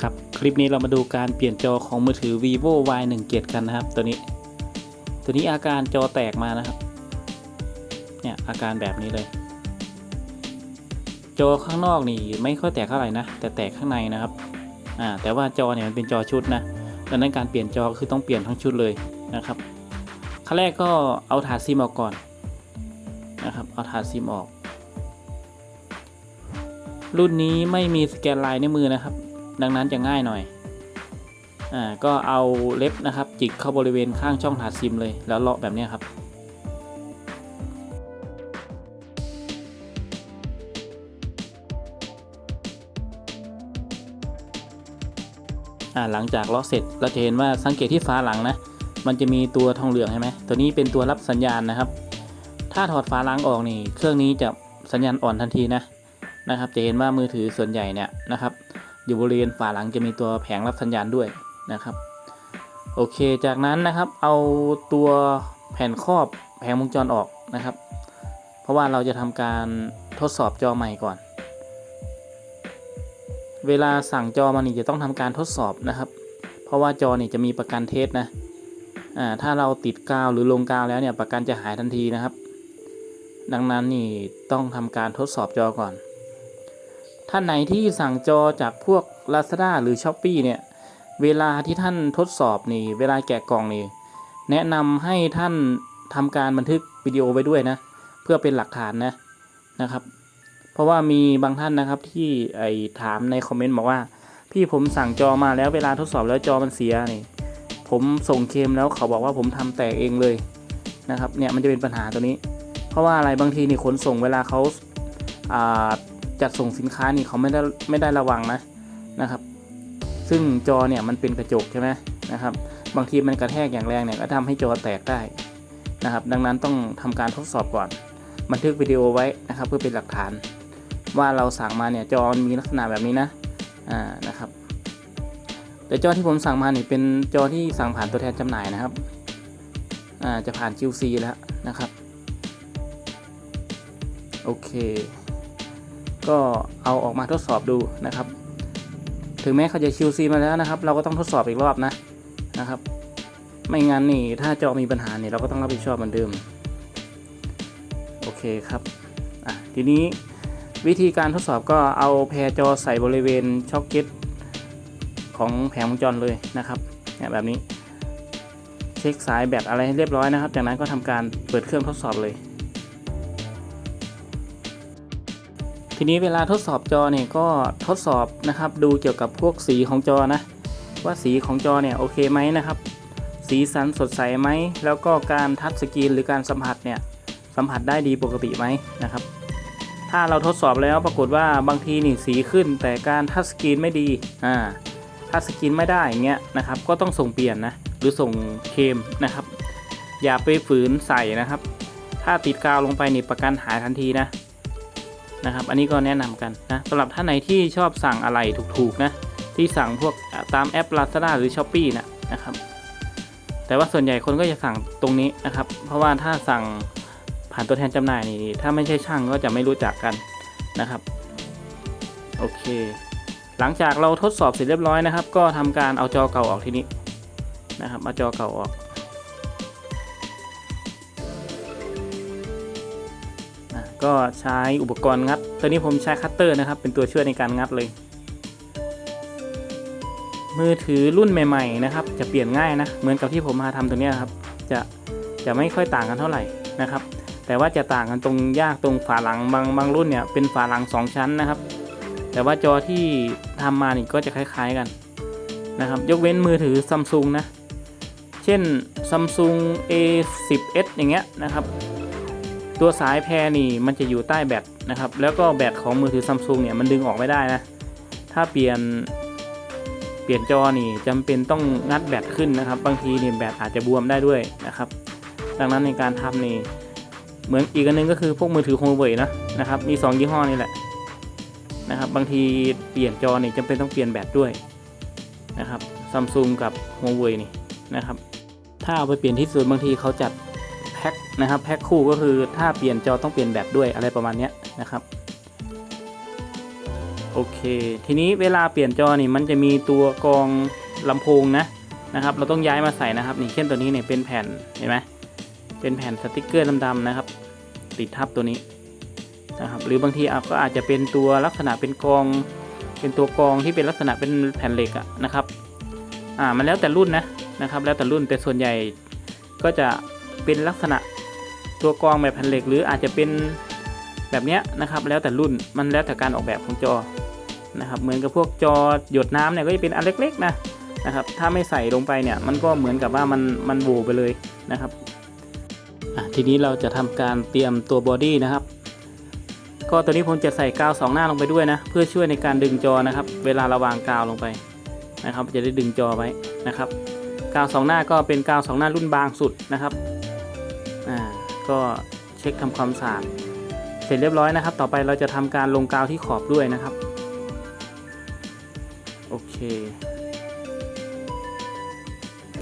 ครับคลิปนี้เรามาดูการเปลี่ยนจอของมือถือ vivo y 1 7กันนะครับ ตัวนี้ ตัวนี้อาการจอแตกมานะครับ เนี่ยอาการแบบนี้เลย จอข้างนอกนี่ไม่ค่อยแตกเท่าไหร่นะ แต่แตกข้างในนะครับอ่าแต่ว่าจอเนี่ยมันเป็นจอชุดนะดังนั้นการเปลี่ยนจอคือต้องเปลี่ยนทั้งชุดเลยนะครับขั้นแรกก็เอาถาดซิมออกก่อนนะครับ เอาถาดซิมออก รุ่นนี้ไม่มีสแกนลายนิ้วมือนะครับ ดังนั้นจะง่ายหน่อยอ่าก็เอาเล็บนะครับจิกเข้าบริเวณข้างช่องถาดซิมเลยแล้วเลาะแบบนี้ครับอ่าหลังจากเลาะเสร็จเราจะเห็นว่าสังเกตที่ฝาหลังนะ มันจะมีตัวทองเหลืองใช่ไหมตัวนี้เป็นตัวรับสัญญาณนะครับ ถ้าถอดฝาหลังออกนี่ เครื่องนี้จะสัญญาณอ่อนทันทีนะนะครับ จะเห็นว่ามือถือส่วนใหญ่เนี่ยนะครับ อยู่บริเวณฝาหลังจะมีตัวแผงรับสัญญาณด้วยนะครับ โอเค จากนั้นนะครับเอาตัวแผ่นครอบแผงวงจรออกนะครับ เพราะว่าเราจะทำการทดสอบจอใหม่ก่อน เวลาสั่งจอมานี่จะต้องทำการทดสอบนะครับ เพราะว่าจอนี่จะมีประกันเทสนะอ่าถ้าเราติดกาวหรือลงกาวแล้วเนี่ยประกันจะหายทันทีนะครับ ดังนั้นนี่ต้องทำการทดสอบจอก่อน ท่านไหนที่สั่งจอจากพวก Lazada หรือ s h อ p e e เนี่ย เวลาที่ท่านทดสอบนี่ เวลาแกะกล่องนี่ แนะนำให้ท่านทำการบันทึกวิดีโอไว้ด้วยนะ เพื่อเป็นหลักฐานนะนะครับ เพราะว่ามีบางท่านนะครับที่ไอถามในคอมเมนต์บอกว่า พี่ผมสั่งจอมาแล้วเวลาทดสอบแล้วจอมันเสียนี่ ผมส่งเคมแล้วเขาบอกว่าผมทำแตกเองเลยนะครับ เนี่ยมันจะเป็นปัญหาตัวนี้ เพราะว่าอะไรบางทีนี่ขนส่งเวลาเขาอ่า จัดส่งสินค้านี่เขาไม่ได้ไม่ได้ระวังนะนะครับ ซึ่งจอเนี่ยมันเป็นกระจกใช่ไหมนะครับ บางทีมันกระแทกอย่างแรงเนี่ยก็ทำให้จอแตกได้นะครับ ดังนั้นต้องทำการทดสอบก่อน บันทึกวิดีโอไว้นะครับ เพื่อเป็นหลักฐาน ว่าเราสั่งมาเนี่ยจอมันมีลักษณะแบบนี้นะอ่านะครับ แต่จอที่ผมสั่งมาเนี่ยเป็นจอที่สั่งผ่านตัวแทนจำหน่ายนะครับอ่าจะผ่าน QC แล้วนะครับ โอเค ก็เอาออกมาทดสอบดูนะครับ ถึงแม้เขาจะ QC มาแล้วนะครับ เราก็ต้องทดสอบอีกรอบนะนะครับ ไม่งั้นนี่ถ้าจอมีปัญหาเนี่ยเราก็ต้องรับผิดชอบเหมือนเดิมโอเคครับอะทีนี้วิธีการทดสอบก็เอาแพรจอใส่บริเวณช็อคเก็ตของแผงวงจรเลยนะครับเนี่ยแบบนี้เช็คสายแบตอะไรให้เรียบร้อยนะครับ จากนั้นก็ทำการเปิดเครื่องทดสอบเลย ทีนี้เวลาทดสอบจอเนี่ยก็ทดสอบนะครับ ดูเกี่ยวกับพวกสีของจอนะ ว่าสีของจอเนี่ยโอเคไหมนะครับ สีสันสดใสไหม แล้วก็การทัชสกรีนหรือการสัมผัสเนี่ยสัมผัสได้ดีปกติไหมนะครับ ถ้าเราทดสอบแล้วปรากฏว่าบางทีนี่สีขึ้น แต่การทัชสกรีนไม่ดีอ่าทัชสกรีนไม่ได้อย่างเงี้ยนะครับก็ต้องส่งเปลี่ยนนะหรือส่งเคมนะครับ อย่าไปฝืนใส่นะครับ ถ้าติดกาวลงไปนี่ประกันหายทันทีนะ นะครับ อันนี้ก็แนะนำกันนะสำหรับท่านไหนที่ชอบสั่งอะไรถูกๆนะที่สั่งพวกตามแอป Lazada หรือ s h อ p e e นะนะครับ แต่ว่าส่วนใหญ่คนก็จะสั่งตรงนี้นะครับ เพราะว่าถ้าสั่งผ่านตัวแทนจำหน่ายนี่ถ้าไม่ใช่ช่างก็จะไม่รู้จักกันนะครับโอเค หลังจากเราทดสอบเสร็จเรียบร้อยนะครับ ก็ทำการเอาจอเก่าออกทีนี้นะครับเอาจอเก่าออก ก็ใช้อุปกรณ์งัด ตัวนี้ผมใช้คัตเตอร์นะครับ เป็นตัวช่วยในการงัดเลย มือถือรุ่นใหม่ ๆ นะครับ จะเปลี่ยนง่ายนะ เหมือนกับที่ผมมาทำตัวนี้ครับ จะจะไม่ค่อยต่างกันเท่าไหร่นะครับ แต่ว่าจะต่างกันตรงยากตรงฝาหลังบางบางรุ่นเนี่ยเป็นฝาหลัง 2 ชั้นนะครับ แต่ว่าจอที่ทำมานี่ก็จะคล้าย ๆกันนะครับ ยกเว้นมือถือซัมซุงนะ เช่น Samsung A10s อย่างเงี้ยนะครับ ตัวสายแพรนี่มันจะอยู่ใต้แบตนะครับ แล้วก็แบตของมือถือซัมซุงเนี่ยมันดึงออกไม่ได้นะ ถ้าเปลี่ยนเปลี่ยนจอนี่จำเป็นต้องงัดแบตขึ้นนะครับ บางทีเนี่ยแบตอาจจะบวมได้ด้วยนะครับ ดังนั้นในการทำนี่เหมือนอีกอันนึงก็คือพวกมือถือ Huawei นะนะครับ มี 2 ยี่ห้อนี่แหละนะครับ บางทีเปลี่ยนจอนี่จำเป็นต้องเปลี่ยนแบตด้วยนะครับซัมซุงกับ Huawei นี่นะครับ ถ้าเอาไปเปลี่ยนที่ศูนย์บางทีเขาจัด นะครับแพ็คคู่ก็คือถ้าเปลี่ยนจอต้องเปลี่ยนแบตด้วยอะไรประมาณนี้นะครับโอเค ทีนี้เวลาเปลี่ยนจอนี่มันจะมีตัวกรองลำโพงนะนะครับ เราต้องย้ายมาใส่นะครับนี่เช่นตัวนี้เนี่ยเป็นแผ่นเห็นไหมเป็นแผ่นสติกเกอร์ดำๆนะครับ ติดทับตัวนี้นะครับ หรือบางทีอะก็อาจจะเป็นตัวลักษณะเป็นกรอง เป็นตัวกรองที่เป็นลักษณะเป็นแผ่นเหล็กอะนะครับอ่ามันแล้วแต่รุ่นนะนะครับ แล้วแต่รุ่นแต่ส่วนใหญ่ก็จะเป็นลักษณะ ตัวกรองแบบแผ่นเหล็ก หรืออาจจะเป็นแบบนี้นะครับ แล้วแต่รุ่นมันแล้วแต่การออกแบบของจอนะครับ เหมือนกับพวกจอหยดน้ำเนี่ยก็จะเป็นอันเล็กๆนะนะครับ ถ้าไม่ใส่ลงไปเนี่ยมันก็เหมือนกับว่ามันมันโบไปเลยนะครับทีนี้เราจะทำการเตรียมตัวบอดี้นะครับก็ตัวนี้ผมจะใส่กาวสองหน้าลงไปด้วยนะ เพื่อช่วยในการดึงจอนะครับ เวลาเราวางกาวลงไปนะครับ จะได้ดึงจอไว้นะครับ กาวสองหน้าก็เป็นกาวสองหน้ารุ่นบางสุดนะครับ ก็เช็คทำความสะอาดเสร็จเรียบร้อยนะครับ ต่อไปเราจะทำการลงกาวที่ขอบด้วยนะครับ โอเค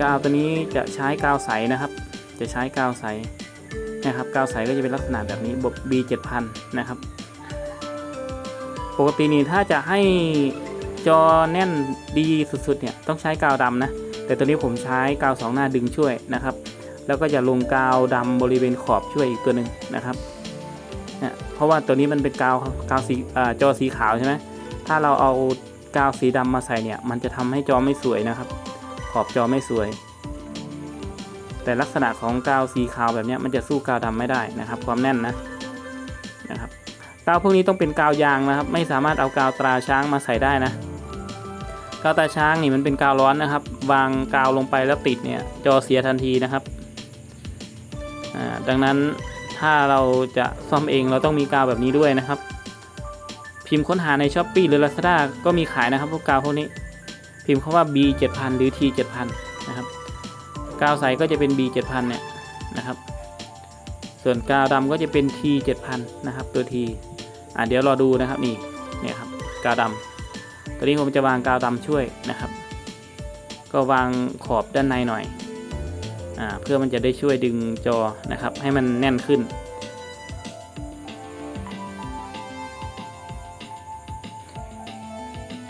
กาวตัวนี้จะใช้กาวใสนะครับ จะใช้กาวใสนะครับกาวใสก็จะเป็นลักษณะแบบนี้บบ B7000 นะครับ ปกตินี่ถ้าจะให้จอแน่นดีสุดๆเนี่ยต้องใช้กาวดำนะ แต่ตัวนี้ผมใช้กาวสองหน้าดึงช่วยนะครับ แล้วก็จะลงกาวดำบริเวณขอบช่วยอีกตัวหนึ่งนะครับเนี่ยเพราะว่าตัวนี้มันเป็นกาวกาวสีอจอสีขาวใช่ไหมถ้าเราเอากาวสีดำมาใส่เนี่ย มันจะทำให้จอไม่สวยนะครับ ขอบจอไม่สวย แต่ลักษณะของกาวสีขาวแบบนี้มันจะสู้กาวดำไม่ได้นะครับ ความแน่นนะนะครับกาวพวกนี้ต้องเป็นกาวยางนะครับ ไม่สามารถเอากาวตราช้างมาใส่ได้นะกาวตาช้างนี่มันเป็นกาวร้อนนะครับ วางกาวลงไปแล้วติดเนี่ยจอเสียทันทีนะครับ ดังนั้นถ้าเราจะซ่อมเองเราต้องมีกาวแบบนี้ด้วยนะครับ พิมพ์ค้นหาใน s h อ p e e หรือ Lazada ก็มีขายนะครับพวกกาวพวกนี้ พิมพ์คำว่า B 7000หรือ T 7000นะครับกาวใสก็จะเป็น B 7000เนี่ยนะครับ ส่วนกาวดำก็จะเป็น T 7000นะครับ ตัว T อ่าเดี๋ยวรอดูนะครับนี่เนี่ยครับกาวดำตัวนี้ผมจะวางกาวดำช่วยนะครับ ก็วางขอบด้านในหน่อย เพื่อมันจะได้ช่วยดึงจอนะครับ ให้มันแน่นขึ้น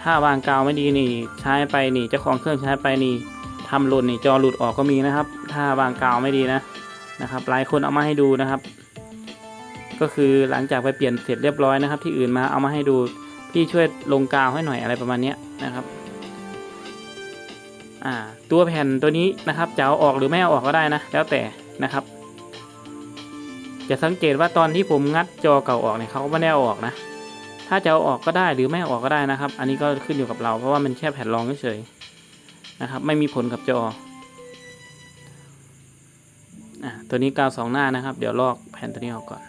ถ้าวางกาวไม่ดีนี่ใช้ไปนี่เจ้าของเครื่องใช้ไปนี่ทำหล่นนี่จอหลุดออกก็มีนะครับ ถ้าวางกาวไม่ดีนะนะครับ หลายคนเอามาให้ดูนะครับ ก็คือหลังจากไปเปลี่ยนเสร็จเรียบร้อยนะครับ ที่อื่นมาเอามาให้ดูพี่ช่วยลงกาวให้หน่อยอะไรประมาณนี้นะครับ อ่าตัวแผ่นตัวนี้นะครับจะเอาออกหรือไม่เอาออกก็ได้นะ แล้วแต่นะครับ จะสังเกตว่าตอนที่ผมงัดจอเก่าออกเนี่ยเขาก็ไม่ได้เอาออกนะ ถ้าจะเอาออกก็ได้หรือไม่ออกก็ได้นะครับ อันนี้ก็ขึ้นอยู่กับเราเพราะว่ามันแค่แผ่นรองเฉยๆนะครับ ไม่มีผลกับจออ่าตัวนี้กาวสองหน้านะครับ เดี๋ยวลอกแผ่นตัวนี้ออกก่อน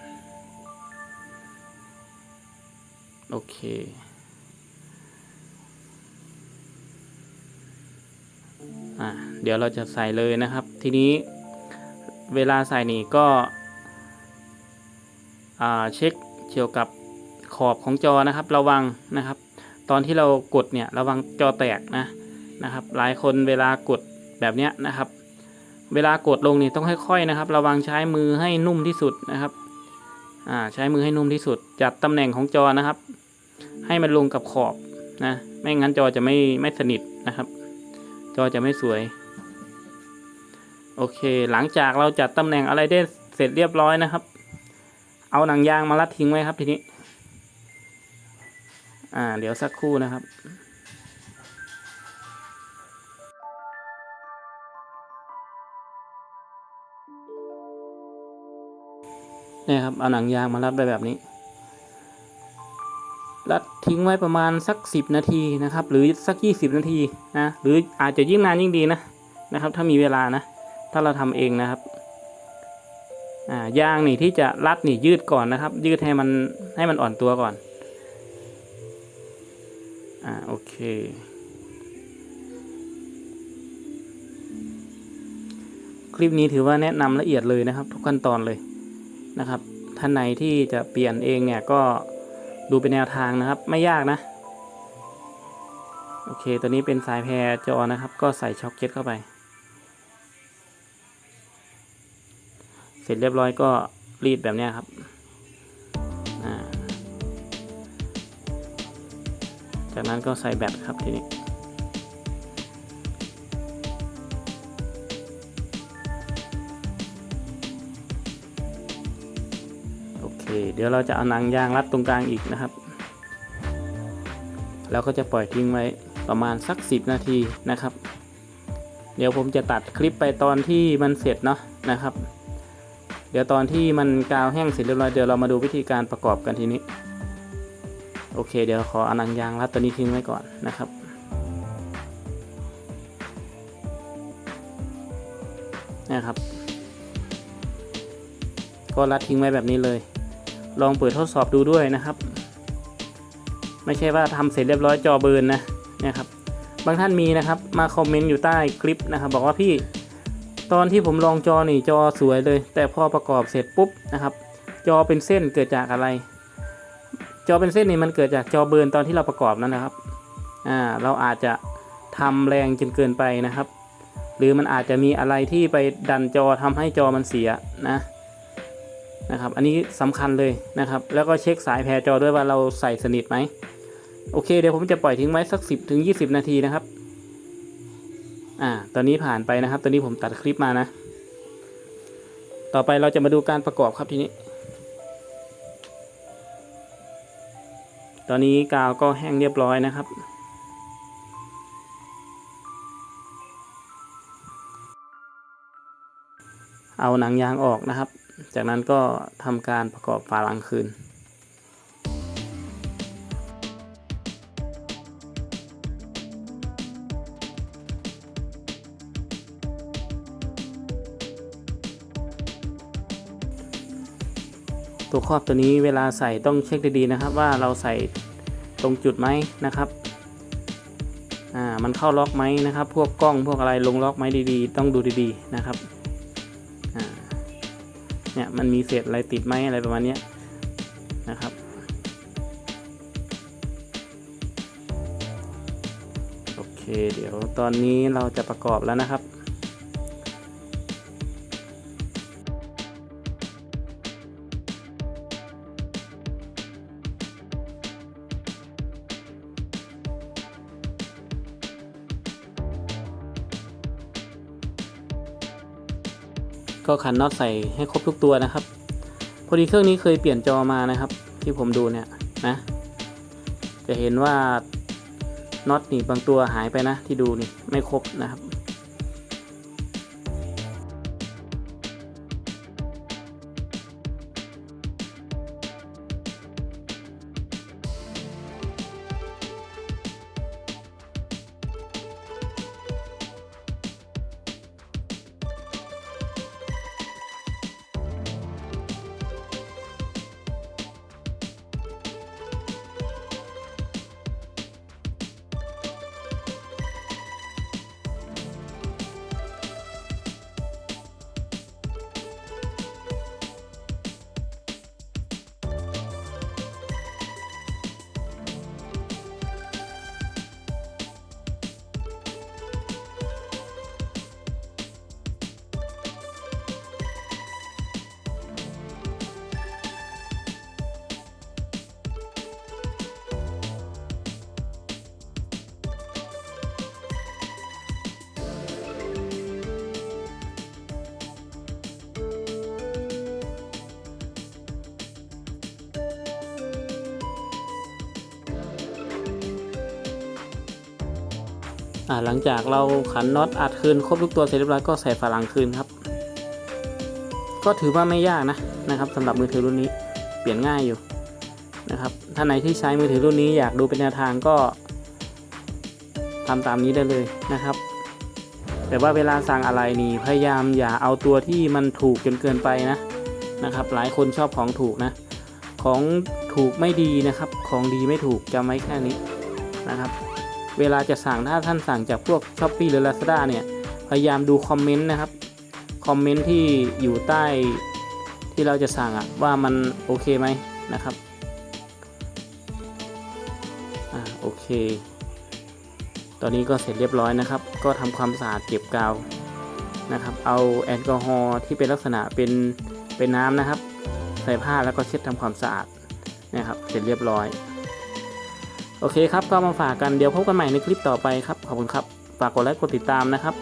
โอเค อ่าเดี๋ยวเราจะใส่เลยนะครับ ทีนี้เวลาใส่นี่ก็เช็คเกี่ยวกับขอบของจอนะครับระวังนะครับ ตอนที่เรากดเนี่ยระวังจอแตกนะนะครับ หลายคนเวลากดแบบเนี้ยนะครับ เวลากดลงนี่ต้องค่อยๆนะครับ ระวังใช้มือให้นุ่มที่สุดนะครับอ่าใช้มือให้นุ่มที่สุด จัดตำแหน่งของจอนะครับ ให้มันลงกับขอบนะไม่งั้นจอจะไม่ไม่สนิทนะครับ จอจะไม่สวย โอเค หลังจากเราจัดตำแหน่งอะไรได้เสร็จเรียบร้อยนะครับ เอาหนังยางมารัดทิ้งไว้ครับทีนี้ อ่า เดี๋ยวสักครู่นะครับนี่ครับ เอาหนังยางมารัดไว้แบบนี้ รัดทิ้งไว้ประมาณสัก 10 นาทีนะครับ หรือสัก 20 นาทีนะหรืออาจจะยิ่งนานยิ่งดีนะนะครับ ถ้ามีเวลานะ ถ้าเราทำเองนะครับอ่ายางนี่ที่จะรัดนี่ยืดก่อนนะครับ ยืดให้มันให้มันอ่อนตัวก่อนอ่าโอเคคลิปนี้ถือว่าแนะนำละเอียดเลยนะครับ ทุกขั้นตอนเลยนะครับท่านไหนที่จะเปลี่ยนเองเนี่ยก็ ดูเป็นแนวทางนะครับ ไม่ยากนะ โอเค ตัวนี้เป็นสายแพรจอนะครับ ก็ใส่ช็อคเก็ตเข้าไป เสร็จเรียบร้อยก็รีดแบบนี้ครับจากนั้นก็ใส่แบตครับทีนี้ เดี๋ยวเราจะเอาหนังยางรัดตรงกลางอีกนะครับ แล้วก็จะปล่อยทิ้งไว้ประมาณสัก 10 นาทีนะครับ เดี๋ยวผมจะตัดคลิปไปตอนที่มันเสร็จเนาะนะครับ เดี๋ยวตอนที่มันกาวแห้งเสร็จเรียบร้อยเดี๋ยวเรามาดูวิธีการประกอบกันทีนี้ โอเค เดี๋ยวขอเอาหนังยางรัดตัวนี้ทิ้งไว้ก่อนนะครับนะครับ ก็รัดทิ้งไว้แบบนี้เลย ลองเปิดทดสอบดูด้วยนะครับ ไม่ใช่ว่าทำเสร็จเรียบร้อยจอเบิร์นนะเนี่ยครับ บางท่านมีนะครับมาคอมเมนต์อยู่ใต้คลิปนะครับ บอกว่าพี่ตอนที่ผมลองจอนี่จอสวยเลย แต่พอประกอบเสร็จปุ๊บนะครับ จอเป็นเส้นเกิดจากอะไร จอเป็นเส้นนี่มันเกิดจากจอเบิร์นตอนที่เราประกอบนั่นนะครับอ่าเราอาจจะทำแรงจนเกินไปนะครับ หรือมันอาจจะมีอะไรที่ไปดันจอทำให้จอมันเสียนะ นะครับ อันนี้สำคัญเลยนะครับ แล้วก็เช็คสายแพรจอด้วยว่าเราใส่สนิทไหม โอเค เดี๋ยวผมจะปล่อยทิ้งไว้สัก 10ถึง20 นาทีนะครับ อ่า ตอนนี้ผ่านไปนะครับ ตอนนี้ผมตัดคลิปมานะ ต่อไปเราจะมาดูการประกอบครับทีนี้ ตอนนี้กาวก็แห้งเรียบร้อยนะครับเอาหนังยางออกนะครับ จากนั้นก็ทำการประกอบฝาหลังคืน ตัวครอบตัวนี้เวลาใส่ต้องเช็คดีๆนะครับ ว่าเราใส่ตรงจุดไหมนะครับอ่ามันเข้าล็อกไหมนะครับ พวกกล้องพวกอะไรลงล็อกไหมดีๆ ต้องดูดีๆนะครับ เนี่ยมันมีเศษอะไรติดไหมอะไรประมาณนี้นะครับ โอเค เดี๋ยวตอนนี้เราจะประกอบแล้วนะครับ ก็ขันน็อตใส่ให้ครบทุกตัวนะครับ พอดีเครื่องนี้เคยเปลี่ยนจอมานะครับ ที่ผมดูเนี่ยนะ จะเห็นว่าน็อตนี่บางตัวหายไปนะที่ดูนี่ไม่ครบนะครับ หลังจากเราขันน็อตอัดคืนครบทุกตัวเสร็จเรียบร้อยก็ใส่ฝาหลังคืนครับ ก็ถือว่าไม่ยากนะนะครับสำหรับมือถือรุ่นนี้เปลี่ยนง่ายอยู่นะครับท่านไหนที่ใช้มือถือรุ่นนี้อยากดูเป็นแนวทางก็ทำตามนี้ได้เลยนะครับ แต่ว่าเวลาสั่งอะไรนี่พยายามอย่าเอาตัวที่มันถูกจนเกินไปนะนะครับ หลายคนชอบของถูกนะ ของถูกไม่ดีนะครับ ของดีไม่ถูกจำไว้แค่นี้นะครับ เวลาจะสั่งถ้าท่านสั่งจากพวก s h อ p e e หรือ Lazada เนี่ย พยายามดูคอมเมนต์นะครับ คอมเมนต์ที่อยู่ใต้ที่เราจะสั่งอะว่ามันโอเคไหมนะครับ อ่าโอเค ตอนนี้ก็เสร็จเรียบร้อยนะครับ ก็ทำความสะอาดเก็บกาวนะครับ เอาแอลกอฮอล์ที่เป็นลักษณะเป็นเป็นน้ำนะครับ ใส่ผ้าแล้วก็เช็ดทำความสะอาดนะครับ เสร็จเรียบร้อย โอเคครับก็มาฝากกันเดี๋ยวพบกันใหม่ในคลิปต่อไปครับขอบคุณครับฝากกดไลค์กดติดตามนะครับ